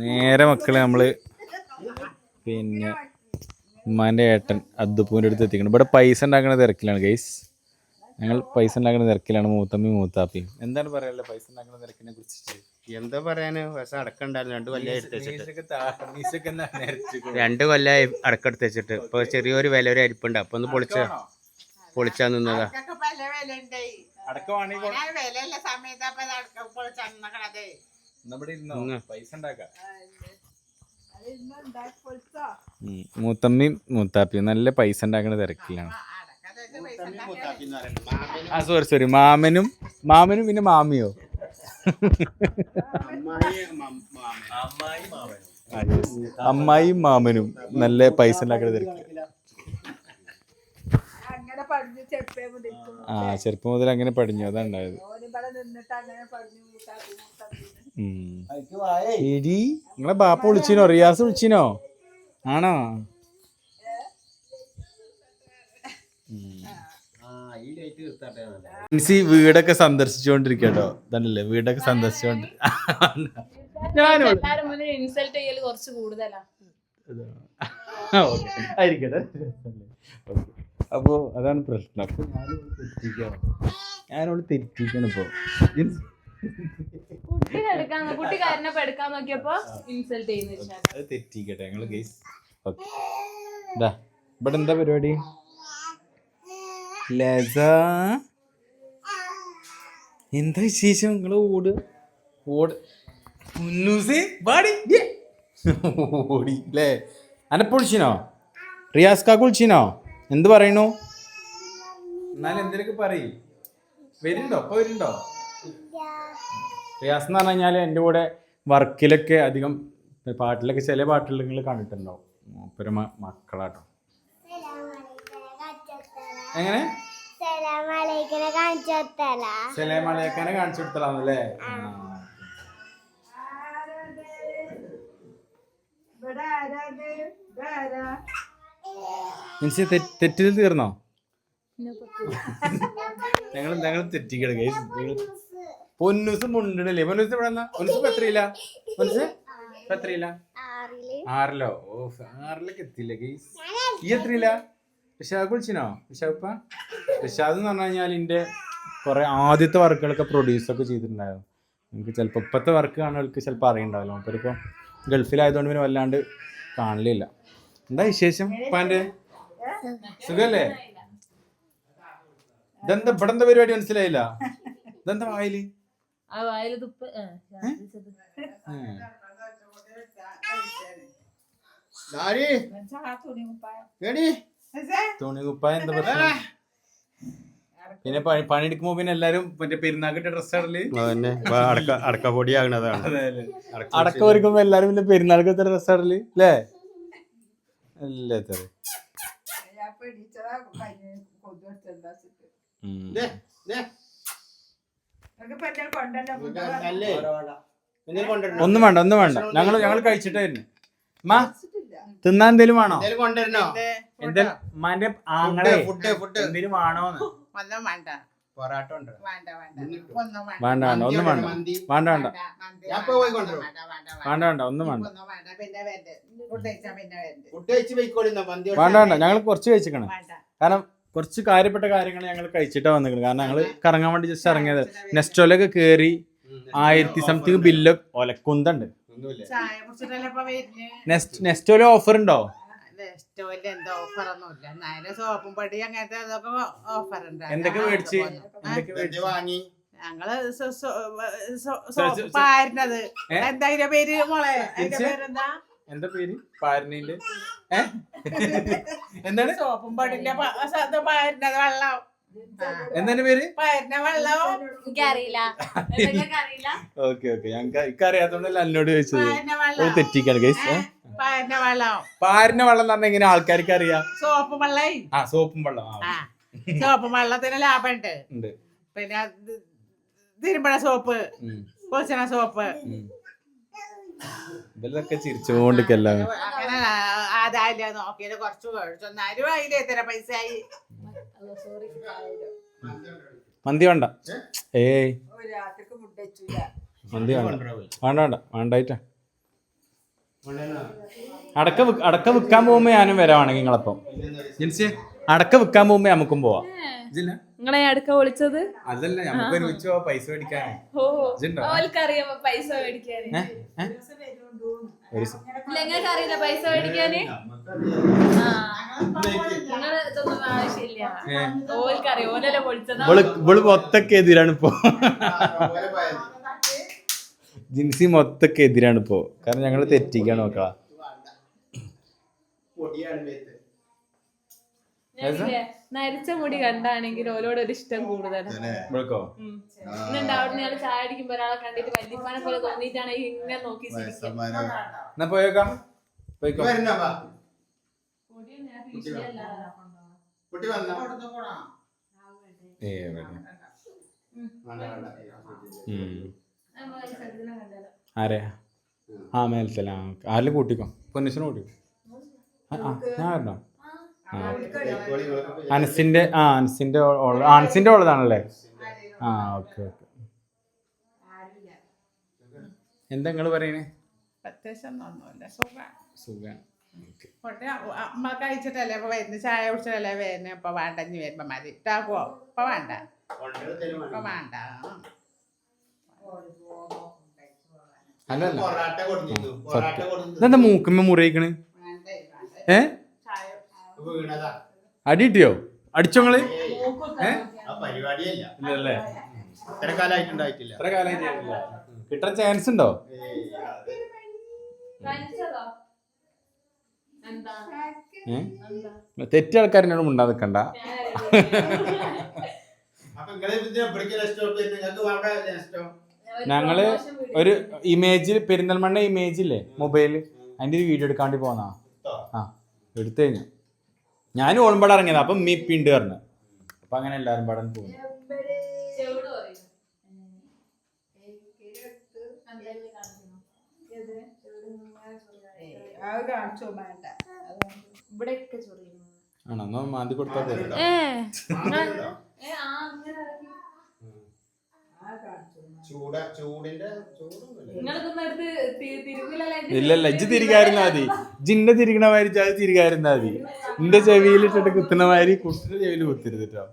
നേരെ മക്കളെ നമ്മൾ പിന്നെ ഉമ്മാന്റെ ഏട്ടൻ അദ്ദുപ്പൂവിന്റെ അടുത്ത് എത്തിക്കണം. ഇവിടെ പൈസ ഉണ്ടാക്കുന്ന തിരക്കിലാണ് ഗൈസ് ഞങ്ങൾ പൈസ ഉണ്ടാക്കുന്ന തിരക്കിലാണ് മൂത്തമ്മി മൂത്താപ്പിയും. എന്താണ് പറയാനുള്ളത് പൈസ ഉണ്ടാക്കുന്ന തിരക്കിനെ കുറിച്ച് എന്താ പറയാന്? പക്ഷെ അടക്കണ്ടായിരുന്നു രണ്ട് കൊല്ലം രണ്ട് കൊല്ലായി അടക്കെടുത്ത് വെച്ചിട്ട്. ഇപ്പൊ ചെറിയൊരു വില ഒരു അരിപ്പുണ്ട് അപ്പൊ ഒന്ന് പൊളിച്ച? പൊളിച്ചാ നിന്നതാ. അടക്കമാണെങ്കിൽ മൂത്തമ്മയും മൂത്താപ്പിയും നല്ല പൈസ ഉണ്ടാക്കുന്ന തിരക്കിലാണ്. ആ സോറി സോറി മാമനും മാമനും പിന്നെ മാമിയോ? അമ്മായിയും മാമനും. നല്ല പൈസ ഉണ്ടാക്കുന്ന തിരക്കില്ല ആ ചെറുപ്പം മുതൽ അങ്ങനെ പഠിഞ്ഞു അതാ ഉണ്ടായത്. എടി നിങ്ങളെ ബാപ്പ വിളിച്ചിനോ? റിയാസ് വിളിച്ചിനോ? ആണോ? മിൻസി വീടൊക്കെ സന്ദർശിച്ചുകൊണ്ടിരിക്കട്ടോ. ഇതല്ലേ വീടൊക്കെ സന്ദർശിച്ചോണ്ട് ഞാനോ എല്ലാരും മുന്നിൽ ഇൻസൾട്ട് ചെയ്യൽ കുറച്ച് കൂടുതലാ. ഓക്കെ. ആയിരിക്കട്ടെ. ഓക്കെ അപ്പോ അതാണ് പ്രശ്നം. അപ്പൊ ഞാനിവിടെ തെറ്റിക്കണം ഞാനോട് തെറ്റിക്കണം ഇപ്പൊ. കുട്ടി എടുക്കാൻ കുട്ടി കാരനപ്പൊ എടുക്കാൻ നോക്കിയപ്പോ ഇൻസൾട്ട് ചെയ്യുന്നു അത് തെറ്റിക്കട്ടെ ഞങ്ങൾ ഗൈസ് ഇവിടെ എന്താ പരിപാടി? ലസ. എന്താ വിശേഷം? നിങ്ങൾ ഓട്. ഓട്. ഓടി അല്ലേ അനപ്പ് വിളിച്ചിനോ? റിയാസ് കാക്ക് വിളിച്ചിനോ? എന്ത് പറയണു എന്നാലും എന്തിനൊക്കെ പറയും. വരുന്നുണ്ടോ? ഇപ്പൊ വരുന്നുണ്ടോ? റിയാസ് എന്ന് പറഞ്ഞു കഴിഞ്ഞാൽ എന്റെ കൂടെ വർക്കിലൊക്കെ അധികം പാട്ടിലൊക്കെ ചില പാട്ടുകൾ നിങ്ങൾ കണ്ടിട്ടുണ്ടാവും. മൂപ്പര് മക്കളാട്ടോ. എങ്ങനെ? സലാമലൈക്കിനെ കാണിച്ചു കൊടുത്തലാന്നല്ലേ തെറ്റിൽ തീർന്നോ? ഞങ്ങൾ ഞങ്ങൾ തെറ്റിക്കണം പൊന്നൂസ് മുണ്ടിടില്ലേ പൊന്നൂസ് ഇവിടെ പൊന്നൂസ് എത്രയില്ല പൊന്നൂസ്? എത്രയില്ല ആറിലോ. ഓ ആറിലേക്ക് എത്തില്ല ഗീസ് ഈ എത്രയില്ല ഋഷാദ് വിളിച്ചിനോ? ഋഷാദ് ഋഷാദ് എന്ന് പറഞ്ഞു കഴിഞ്ഞാൽ എന്റെ കുറെ ആദ്യത്തെ വർക്കുകളൊക്കെ പ്രൊഡ്യൂസ് ഒക്കെ ചെയ്തിട്ടുണ്ടായിരുന്നു. എനിക്ക് ചിലപ്പോൾ ഇപ്പോഴത്തെ വർക്ക് കാണുന്നവർക്ക് ചിലപ്പോൾ അറിയണ്ടാവില്ല. അപ്പോൾ ഇപ്പോൾ ഗൾഫിലായതുകൊണ്ട് പിന്നെ വല്ലാണ്ട് കാണലില്ല എന്താ വിശേഷം പാന്റെ സുഖല്ലേ? ഇതെന്താ ഇവിടെ എന്താ പരിപാടി? മനസ്സിലായില്ല. ഇതെന്താ വായിൽ? ആ തുപ്പ്. തുണി കുപ്പായം എന്താ പിന്നെ പണി പണിയെടുക്കുമ്പോ പിന്നെ എല്ലാരും മറ്റേ പെരുന്നാക്കിട്ട് ഡ്രസ് ഇടൽ അടക്ക പൊടി ആകണതാണ്. അടക്ക ഒരുക്കുമ്പോ എല്ലാരും പിന്നെ പെരുന്നാൾക്കത്തെ ഡ്രസ് ഇടൽ അല്ലേ അല്ലേ? തര ഞാൻ പിടിച്ചതാ കഴിഞ്ഞ കൊതു എടുത്തെന്താ നിങ്ങൾക്ക് ഇപ്പൊ എന്തെങ്കിലും കൊണ്ടല്ലോ ഒന്നും വേണ്ട ഒന്നും വേണ്ട. ഞങ്ങൾ ഞങ്ങൾ കഴിച്ചിട്ടായിരുന്നു. മാ തിന്നാൻ എന്തേലും വേണോ? എന്തേലും ഉമ്മാന്റെ ആങ്ങളെ ഫുഡ് ഫുഡ്. എന്തേലും വേണോന്ന്. ഒന്നും വേണ്ട. പൊറാട്ട ഉണ്ട്. വേണ്ട വേണ്ട. ഒന്നും വേണ്ട. വേണ്ട വേണ്ട. ഒന്നും വേണ്ട. വേണ്ട ഒന്നും വേണ്ട. വേണ്ട. വേണ്ട? ഞങ്ങൾ കുറച്ച് കഴിച്ചിക്കണം കാരണം കുറച്ച് കാര്യപ്പെട്ട കാര്യങ്ങൾ ഞങ്ങൾ കഴിച്ചിട്ടാ വന്നിരിക്കുന്നത് കാരണം ഞങ്ങൾ കറങ്ങാൻ വേണ്ടി ജസ്റ്റ് ഇറങ്ങിയത്. നെസ്റ്റോലൊക്കെ കേറി ആയിരത്തി സംതിങ് ബില്ല് ഒലക്കുന്നുണ്ട്. നെസ്റ്റ് നെസ്റ്റോൽ ഓഫർ ഉണ്ടോ എന്തൊക്കെ മേടിച്ച്? ഞങ്ങൾ സോ- സോ- സോ- സോ- സോപ്പ് പാരുന്നത് ഏ? എന്താ പേര് മോളെ? എന്റെ പേരെന്താ? എന്താ പേര്? പാരനീന്റെ? എന്താണ്? സോപ്പും പൊടിന്റെ വെള്ളം. എന്താണ് പേര്? എനിക്കറിയില്ല. Okay okay. ഞങ്ങൾക്ക് എനിക്കറിയാത്തോണ്ടല്ല എന്നോട് ചോദിച്ചത്. തെറ്റിക്കാണ് കേസ് ഏ? പാരുന്ന വെള്ളം. പാരിന വെള്ളം ഇങ്ങനെ ആൾക്കാർക്ക് അറിയാം സോപ്പ് വെള്ളം ആ സോപ്പും വെള്ളം. ആ, സോപ്പ് വെള്ളത്തിന് ലാഭമുണ്ട്. പിന്നെ തിരുമ്പണ സോപ്പ് കൊച്ചണ സോപ്പ്. ഇവരൊക്കെ ചിരിച്ചുകൊണ്ടിരിക്കല്ല അങ്ങനെ ആദായില്ല നോക്കിയത് കുറച്ച് മേടിച്ചു. എന്നാലും അതിൽ എത്ര പൈസ ആയി സോറി മന്തി വേണ്ട. ഏയ്. മന്തി വേണ്ട. വേണ്ട വേണ്ട. വേണ്ടായിട്ടാ. അടക്ക അടക്ക വിൽക്കാൻ പോകുമ്പോ ഞാനും വരാണെങ്കിൽ നിങ്ങളപ്പം. ജിൻസി അടക്ക വിൽക്കാൻ പോകുമ്പോ നമുക്കും പോവാം? നിങ്ങളെ അടുക്ക വിളിച്ചത്? അതല്ല നമുക്ക് ഒരുമിച്ച് പോവാം പൈസ മേടിക്കാൻ? പൈസ അറിയില്ല പൈസ മേടിക്കാന്? ഇവൾ മൊത്തൊക്കെ എതിരാണ് ഇപ്പോ. ജിൻസി മൊത്തൊക്കെ എതിരാണ് ഇപ്പോ. കാരണം ഞങ്ങൾ തെറ്റിക്കാണ് നോക്കാം നരച്ച മുടി കണ്ടാണെങ്കിൽ ഓലോട് ഒരു ഇഷ്ടം കൂടുതലാണ് എന്നിട്ട് അവിടെ ഞാൻ ചായ അടിക്കുമ്പോ ഒരാളെ കണ്ടിട്ട് വല്യപ്പാനെ പോലെ തോന്നിയിട്ടാണ് ഈ ഇങ്ങനെ നോക്കി പോയേക്കാം. ആരെ? ആ. മേലത്തല്ല ആ ആരെല്ലാം കൂട്ടിക്കോ. പൊന്നിച്ചിനെ കൂട്ടിക്കോ. ആ, ഞാൻ വരണോ? അനസിന്റെ ആ അനസിന്റെ ആ, അനസിന്റെ ഉള്ളതാണല്ലേ? ആ ഓക്കെ ഓക്കെ. എന്താ നിങ്ങൾ പറയണേ? അമ്മ കഴിച്ചിട്ടല്ലേ ഇപ്പൊ വരുന്ന ചായ കുടിച്ചിട്ടല്ലേ വരുന്ന? ഇപ്പൊ വേണ്ട ഇനി വരുമ്പോ മതി. ഇട്ടാക്കോ ഇപ്പൊ വേണ്ട. ഇപ്പൊ വേണ്ട. അല്ലല്ല. ഇതെന്താ മൂക്കുമ്മ മുറിയിക്കണ്? വേണ്ടേ വേണ്ട അടിച്ചോങ്ങൾ ഇല്ലല്ലേ? ഇത്ര കാലമായിട്ടുണ്ടായിട്ടില്ല കാലമായിട്ട് കിട്ടാൻ ചാൻസ് ഉണ്ടോ? തെറ്റിയ ആൾക്കാരിനോട് മുണ്ടാ ഞങ്ങൾ ഒരു ഇമേജ് പെരിന്തൽമണ്ണ ഇമേജ് ഇല്ലേ മൊബൈൽ. അതിന്റെ ഒരു വീഡിയോ എടുക്കാണ്ടി പോന്നാ. ആ എടുത്തു കഴിഞ്ഞു. ഞാനും ഓൾമ്പാട് ഇറങ്ങിയത്. അപ്പം മീ പിണ്ട് പറഞ്ഞു. അപ്പൊ അങ്ങനെ എല്ലാരും പാടാൻ പോകുന്നു. ആണോ? എന്നാ മാന്തി കൊടുത്താൽ പോരെ ചൂട ചൂടിന്റെ എന്റെ ഇല്ലല്ല ഇജ്ജ് തിരികായിരുന്നാ മതി. ജിന്റെ തിരിക്കണ മാതിരി അത് തിരികായിരുന്നാ മതി. നിന്റെ ചെവിയിലിട്ടിട്ട് കുത്തുന്ന മാതിരി കുട്ടിന്റെ ചെവിയിൽ കുത്തിരുന്നിട്ടോ.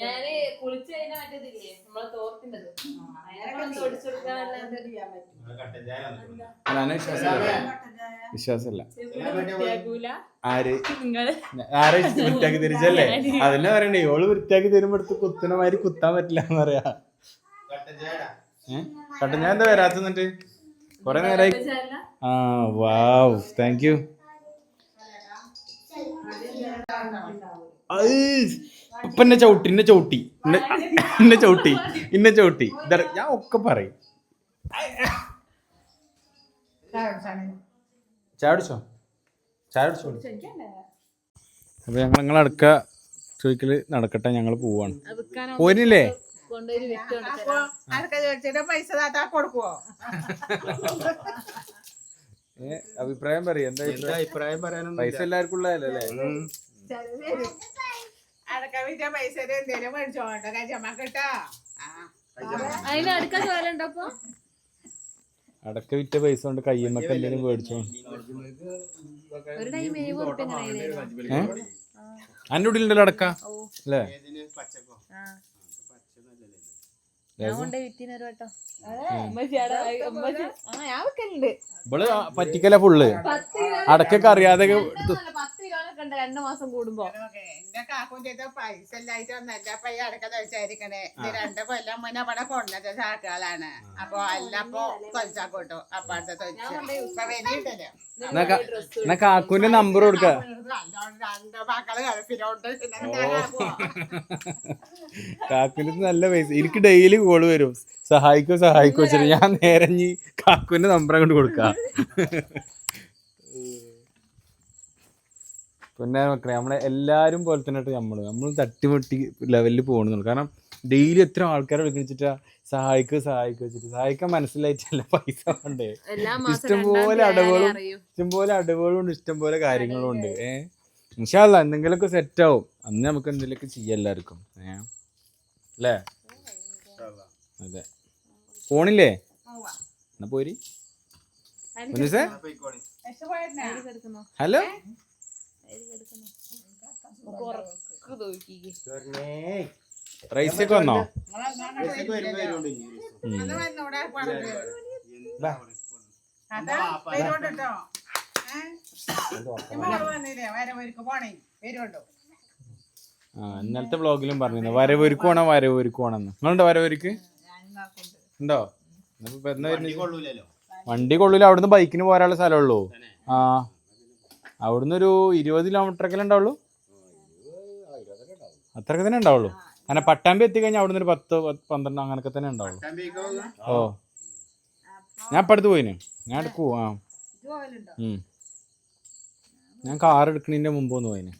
ഞാൻ കുളിച്ച് കഴിഞ്ഞാൽ മറ്റേതില്ലേ? നമ്മളെ തോർത്തിന്റെത് വിശ്വാസമില്ല. ആര്? ആരെ വൃത്തിയാക്കി തിരിച്ചല്ലേ? അതന്നെ പറയണ്ടേ ഓൾ വൃത്തിയാക്കി തരുമ്പോ എടുത്ത് കുത്തുന്ന മാതിരി കുത്താൻ പറ്റില്ല എന്ന് പറയാ. കട്ടൻ. ഞാൻ എന്താ വരാത്ത എന്നിട്ട്? കൊറേ നേരമായി ആ വാവ് താങ്ക് യു ഇപ്പൊ എന്നെ ചവിട്ടി എന്നെ ചവിട്ടി. എന്നെ- ചവിട്ടി എന്നെ ചവിട്ടി. ഞാൻ ഒക്കെ പറയും. ചാടിച്ചോ ചാടിച്ചോ അപ്പൊ ഞങ്ങൾ ഞങ്ങൾ അടുക്ക ചോദിക്കൽ നടക്കട്ടെ ഞങ്ങൾ പോവാണ്. പോരില്ലേ? അപ്പൊ അഭിപ്രായം പറയും. എന്താ അഭിപ്രായം? പറയാനൊന്നും പൈസ എല്ലാവർക്കും ഉള്ളതല്ലേ? അടക്ക വിറ്റ പൈസ എന്തേലും മേടിച്ചോണ്ടോ അതിന് അടുക്ക വിറ്റ പൈസ കൊണ്ട് കയ്യമ്മക്ക് എന്തെങ്കിലും മേടിച്ചോ? അന്റെ ഉള്ളിലുണ്ടല്ലോ അടക്ക? അല്ലേ? ഇവൾ പറ്റിക്കല ഫുള്ള് അടക്കൊക്കെ അറിയാതെ കിലോനൊക്കെ ഉണ്ട് രണ്ടു മാസം കൂടുമ്പോ. എന്റെ കാക്കും ചെയ്ത പൈസ എല്ലായിട്ട് നല്ല പൈ അടക്ക വിചാരിക്കണേ. ഇത് രണ്ട് കൊല്ലം മുന്നേ അവിടെ കൊണ്ടത് ചാക്കുകളാണ് അപ്പൊ അല്ലപ്പോ അപ്പൊ കൂട്ടു. അപ്പൊ അടുത്ത തൊലിച്ചു. കാക്കുന്റെ നമ്പർ കൊടുക്ക. ആക്കുവോ? നല്ല പൈസ. എനിക്ക് ഡെയിലി കോൾ വരും. സഹായിക്കോ സഹായിക്കോ. വെച്ചിട്ട് ഞാൻ നേരഞ്ഞ് ഇനി കാക്കുവിന്റെ നമ്പർ അങ്ങോട്ട് കൊടുക്കാം. പിന്നെ മക്കളെ നമ്മളെ എല്ലാവരും പോലെ തന്നെ നമ്മൾ. നമ്മൾ തട്ടിമുട്ടി ലെവലിൽ പോകണമെന്നുള്ളു കാരണം ഡെയിലി എത്ര ആൾക്കാരെ വിളിച്ചിട്ടാ സഹായിക്കുക സഹായിക്കുക വെച്ചിട്ട്? സഹായിക്കാൻ മനസ്സിലായിട്ടല്ല പൈസ വേണ്ടേ? ഇഷ്ടംപോലെ അടവുകളും ഇഷ്ടംപോലെ അടവുകളും ഉണ്ട് ഇഷ്ടംപോലെ കാര്യങ്ങളും ഉണ്ട്. ഏഹ് ഇൻഷാല്ല എന്തെങ്കിലുമൊക്കെ സെറ്റ് ആവും. അന്ന് നമുക്ക് എന്തെങ്കിലുമൊക്കെ ചെയ്യാം എല്ലാവർക്കും. അല്ലേ? അതെ. ഫോണില്ലേ? എന്നാ പോരി? ഹലോ? റൈസ് ബ്ലോഗിലും വന്നോ? പറഞ്ഞു വരവൊരുക്കുവാണെന്ന് ഇന്നലത്തെ വ്ളോഗിലും പറഞ്ഞിരുന്നു. വരവൊരുക്ക് വേണം വരവൊരുക്ക് വേണമെന്ന് നിങ്ങളുണ്ടോ വരവൊരുക്ക്? ഉണ്ടോ? വണ്ടി കൊള്ളൂല. അവിടുന്ന് ബൈക്കിന് പോരാനുള്ള സ്ഥലമുള്ളൂ ആ. അവിടുന്ന് ഒരു ഇരുപത് കിലോമീറ്റർ ഒക്കെ ഉണ്ടാവുള്ളൂ? അത്രയൊക്കെ തന്നെ ഉണ്ടാവുള്ളൂ. അങ്ങനെ പട്ടാമ്പി എത്തിക്കഴിഞ്ഞാൽ അവിടുന്ന് ഒരു പത്ത് പന്ത്രണ്ട് അങ്ങനൊക്കെ തന്നെ ഉണ്ടാവുള്ളൂ. ഓ. ഞാൻ ഇപ്പൊ അടുത്ത് പോയിന്. ഞാൻ എടുക്കൂ ആ. ഞാൻ കാർ എടുക്കണതിന്റെ മുമ്പ് ഒന്ന് പോയിന്.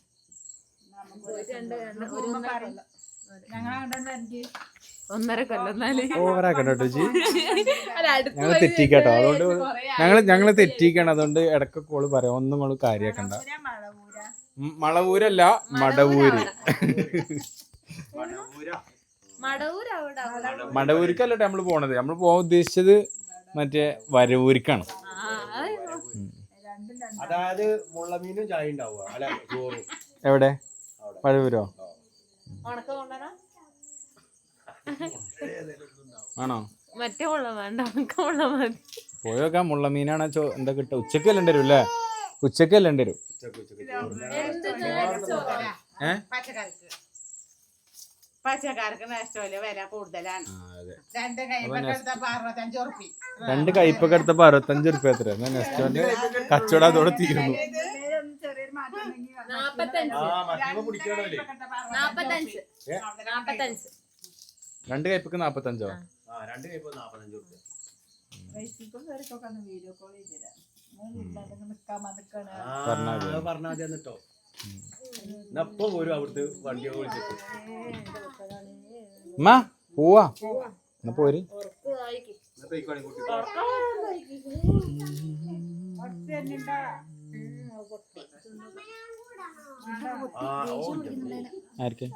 ഒന്നര കൊല്ലം എന്നാൽ ഓവറാക്കണ്ട ജി അല്ല, അടുത്ത് ഞങ്ങൾ പോയി അതുകൊണ്ട് ഞങ്ങൾ ഞങ്ങൾ തെറ്റിക്കണം അതുകൊണ്ട് ഇടയ്ക്ക് കോൾ പറയാം ഒന്നും നിങ്ങൾ കാര്യാക്കണ്ട മളവൂരല്ല മടവൂര് മടവൂർ അവിടെ അവിടെ. മടവൂരിക്കല്ല നമ്മൾ പോണത് നമ്മൾ പോകാൻ ഉദ്ദേശിച്ചത് മറ്റേ വരവൂരിക്കാണ് ആ, അത് അതായത് മുള്ളമീനും ചായ ഉണ്ടാവുക അല്ല എവിടെ വരവൂരോ ആണോ? മറ്റേ മുള്ള വേണ്ട മുള്ള മതി. പോയി മുള്ള മുള്ളമീനാണ് ചോ എന്താ കിട്ടുക? ഉച്ചയ്ക്ക് അല്ലേ? വരും അല്ലേ ഉച്ചയ്ക്ക് അല്ലേ വരും രണ്ട് കയ്പൊക്കെ എടുത്തപ്പോ അറുപത്തഞ്ച് റുപ്യ എത്ര നെക്സ്റ്റ് കച്ചവടം അതോടെ തീരുന്നു. രണ്ട് കയ്പക്ക് നാപ്പത്തഞ്ചോ? ആ. രണ്ട് കൈപ്പോ നാപ്പത്തഞ്ച് റുപ്യ പറഞ്ഞാ മതി. പറഞ്ഞാൽ മതി എന്നിട്ടോ ഇപ്പൊ പോരും അവിടുത്തെ വണ്ടിയൊക്കെ വിളിച്ചിട്ട്. അമ്മ പോവാ. എന്നാ പോര് എന്നാ ആർക്ക്?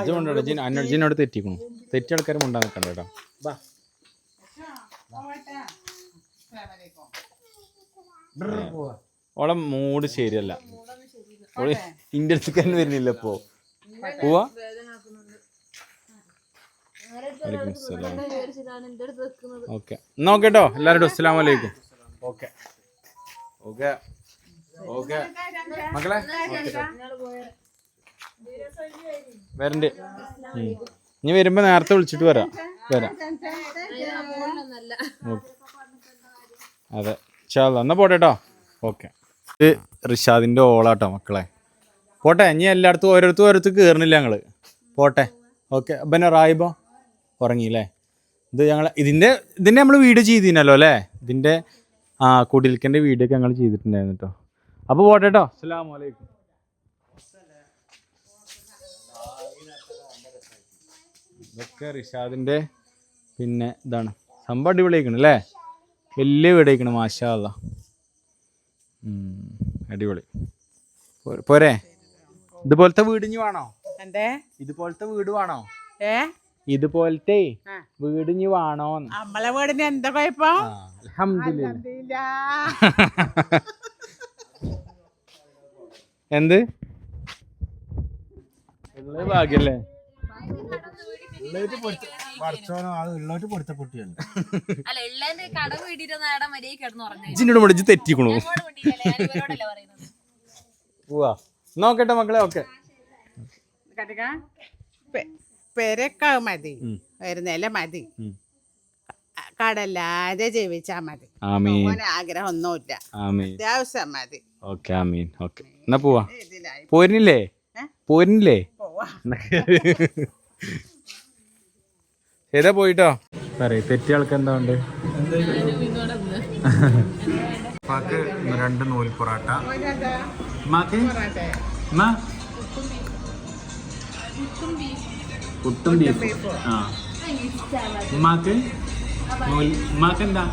ഇജ്ജ് കൊണ്ടോ ജിൻ അന്നോട് ജിന്നോട് തെറ്റിക്കണു. തെറ്റി ആൾക്കാർ മുണ്ടാ നിൽക്കണ്ട കേട്ടോ. ബാ. ഓളെ മൂഡ് ശരിയല്ല. ഓൾ ഇന്റെ അടുത്തേക്ക് തന്നെ വരുന്നില്ല ഇപ്പോ. പോവാ? ഓക്കെ എന്നാ ഓക്കെ. കേട്ടോ. എല്ലാവരോടും വലൈക്കും ഓക്കെ. ഓക്കെ. ഓക്കെ. മക്കളെ. വരണ്ട്. ഇനി വരുമ്പോ നേരത്തെ വിളിച്ചിട്ട് വരാം. വരാം. അതെ. ചാല എന്നാ പോട്ടെ കേട്ടോ ഓക്കെ. ഇത് റിഷാദിന്റെ ഓളാട്ടോ മക്കളെ. പോട്ടെ ഇനി എല്ലായിടത്തും ഓരോരുത്തും ഓരോരുത്തർ കയറുന്നില്ല ഞങ്ങൾ. പോട്ടെ. ഓക്കെ. പിന്നെ റായിബോ? ഉറങ്ങിയില്ലേ ഇത് ഞങ്ങൾ ഇതിന്റെ ഇതിന്റെ നമ്മൾ വീഡിയോ ചെയ്തിനല്ലോ അല്ലേ? ഇതിന്റെ ആ കുടിൽക്കന്റെ വീഡിയോ ഒക്കെ ഞങ്ങൾ ചെയ്തിട്ടുണ്ടായിരുന്നു കേട്ടോ അപ്പോൾ പോട്ടെ കേട്ടോ അസ്സലാമു അലൈക്കും ഇതൊക്കെ റിഷാദിന്റെ പിന്നെ ഇതാണ്. സംഭവം അടിപൊളിയായിക്കണ് അല്ലേ വലിയ വീടായിക്കണ് മാഷാ അല്ലാ ഉം, അടിപൊളി. പോരെ- ഇതുപോലത്തെ വീട് ഇനി വേണോ? ഇതുപോലത്തെ വീട് വേണോ? ഏ? ഇതുപോലത്തെ. വീട് ഇനി വേണോന്ന്. നമ്മളെ വീടിന് എന്താ കുഴപ്പം? അൽഹംദുലില്ലാ. എന്ത്? ഉള്ളത് ഭാഗ്യല്ലേ? പഠിച്ചോനോ അത് ഉള്ളോട്ട് പൊടുത്ത പൊട്ടിയല്ല അല്ല ഉള്ളതിന്റെ കട വീടിട്ട് നേടാൻ മര്യാദ കിടന്നു പറഞ്ഞു ഇജിനോട് പഠിച്ച് തെറ്റിക്കണു? ഇവരോടല്ലേ പറയുന്നത്. പോവാ നോക്കട്ടെ മക്കളെ ഓക്കെ? പെരക്കെ മതി. വരുന്നല്ല മതി. കടല്ലാതെ കടലാതെ ജീവിച്ചാ മതി. ആമീൻ. ആഗ്രഹം ഒന്നുമില്ല അത്യാവശ്യം മതി. ഓക്കെ ആമീൻ. ഓക്കെ. എന്നാ പോവാ? പോരുന്നില്ലേ? പോരുന്നില്ലേ? പോവാ. ഏതാ പോയിട്ടോ? പറയ തെറ്റിയ ആൾക്ക് എന്താ ഉണ്ട് രണ്ട് നൂൽ പൊറാട്ട മാക്ക് ഉമ്മാക്ക് പുട്ടും ആ. ഉമ്മാക്ക്? ഉമ്മാക്ക് എന്താ?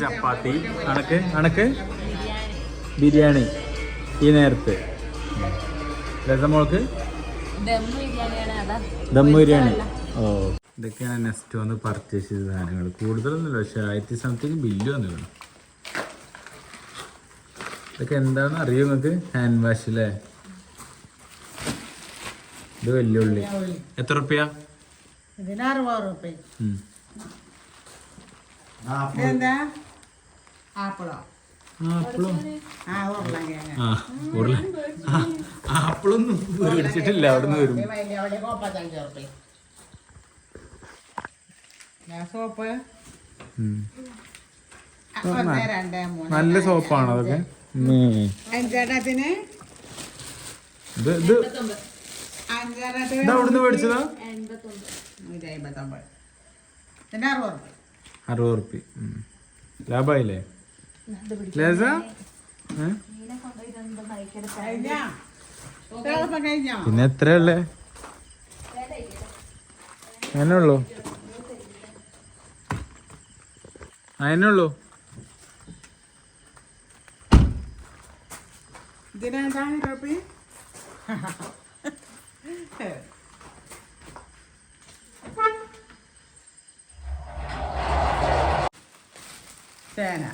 ചപ്പാത്തി അണക്ക് അണക്ക് ബിരിയാണി. ഈ നേരത്ത്. രസമോൾക്ക് ദം ബിരിയാണി. ഓ. ഇതൊക്കെയാണ് നെക്സ്റ്റ് വന്ന് പർച്ചേസ് ചെയ്ത സാധനങ്ങൾ. കൂടുതലൊന്നുമില്ല പക്ഷെ ആയിരത്തി സംതിങ് ബില്ല് വന്നു ഇതൊക്കെ എന്താണെന്ന് അറിയോ നിങ്ങൾക്ക്? ഹാൻഡ് വാഷ് അല്ലേ ഇത് വലിയ ഉള്ളി. എത്ര റുപ്യ? ഇതിന് അറുപത് റുപ്യ. ആപ്പിളോ. ആപ്പിളൊന്നും മേടിച്ചിട്ടില്ല അവിടുന്ന് വരും. നല്ല സോപ്പാണ് അതൊക്കെ. ഇത് ഇത് അഞ്ചെണ്ണത്തിന് ഇത് അവിടുന്ന് മേടിച്ചതാ? നൂറ്റി അമ്പത്തൊമ്പത് ഇതിന് അറുപത് റുപ്യ അറുപത് റുപ്യ ലാഭായില്ലേ? ലേസ? പിന്നെ എത്രയല്ലേ അതിനേ ഉള്ളൂ. അതിനേ ഉള്ളൂ. ഇതിനെന്താണ് റുപ്പി ചേന.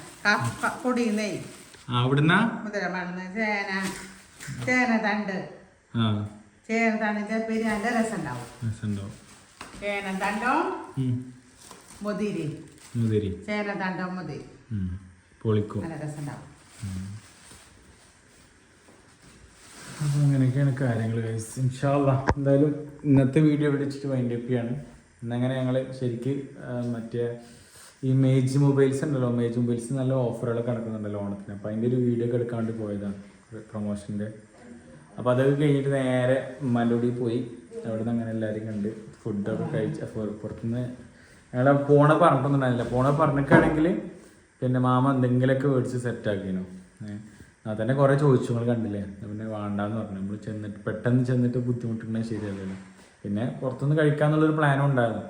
പൊടി നെയ്യ് ആ അവിടുന്ന്? മുതിരമണ്ണ് ചേന. ചേന തണ്ട്. ചേന തണ്ടിന്റെ പേര് നല്ല രസം ഉണ്ടാവും രസമുണ്ടാവും ചേന തണ്ടവും ഉം. മുതിരി. മുതിരി. ചേന തണ്ടവും മുതിരി. പൊളിക്കും. നല്ല രസം ഉണ്ടാവും അപ്പോൾ അങ്ങനെയൊക്കെയാണ് കാര്യങ്ങൾ ഗൈസ് ഇൻഷാല്ല എന്തായാലും ഇന്നത്തെ വീഡിയോ പിടിച്ചിട്ട് വൈൻഡ് അപ്പ് ചെയ്യാണ്. ഇന്നങ്ങനെ ഞങ്ങൾ ശരിക്ക് മറ്റേ ഈ മേജ് മൊബൈൽസ് ഉണ്ടല്ലോ മേജ് മൊബൈൽസ് നല്ല ഓഫറുകളൊക്കെ നടക്കുന്നുണ്ടല്ലോ ഓണത്തിന്. അപ്പോൾ അതിന്റെ ഒരു വീഡിയോ ഒക്കെ എടുക്കാൻ വേണ്ടി പോയതാണ് പ്രൊമോഷന്റെ അപ്പോൾ അതൊക്കെ കഴിഞ്ഞിട്ട് നേരെ മലൂടി പോയി. അവിടെ നിന്ന് അങ്ങനെ എല്ലാവരും കണ്ട് ഫുഡൊക്കെ കഴിച്ച് പുറത്തുനിന്ന് ഞങ്ങൾ പോണ പറഞ്ഞിട്ടൊന്നും ഉണ്ടായിരുന്നില്ല. പോണ പറഞ്ഞിട്ടാണെങ്കിൽ പിന്നെ മാമ എന്തെങ്കിലുമൊക്കെ മേടിച്ച് സെറ്റാക്കിനു അത് തന്നെ കുറേ ചോദിച്ചു നിങ്ങൾ കണ്ടില്ലേ പിന്നെ വേണ്ടാന്ന് പറഞ്ഞു. നമ്മൾ ചെന്നിട്ട് പെട്ടെന്ന് ചെന്നിട്ട് ബുദ്ധിമുട്ടുണ്ടെങ്കിൽ ശരിയല്ലല്ലോ. പിന്നെ പുറത്തുനിന്ന് കഴിക്കാന്നുള്ളൊരു പ്ലാനും ഉണ്ടായിരുന്നു.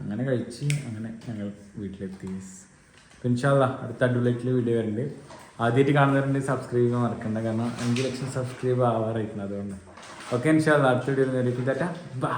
അങ്ങനെ കഴിച്ച് അങ്ങനെ ഞങ്ങൾ വീട്ടിലെത്തി. ഇൻഷാല്ല അടുത്ത അടിപൊളിയായിട്ടുള്ള വീഡിയോ വരുന്നുണ്ട് ആദ്യമായിട്ട് കാണുന്നവരുണ്ട് സബ്സ്ക്രൈബ് ചെയ്യാൻ മറക്കണ്ട. കാരണം അഞ്ച് ലക്ഷം സബ്സ്ക്രൈബ് ആവാറായിരിക്കണം അതുകൊണ്ട്. ഓക്കെ ഇൻഷാല്ല അടുത്ത വീഡിയോ നേരിട്ട് ബൈ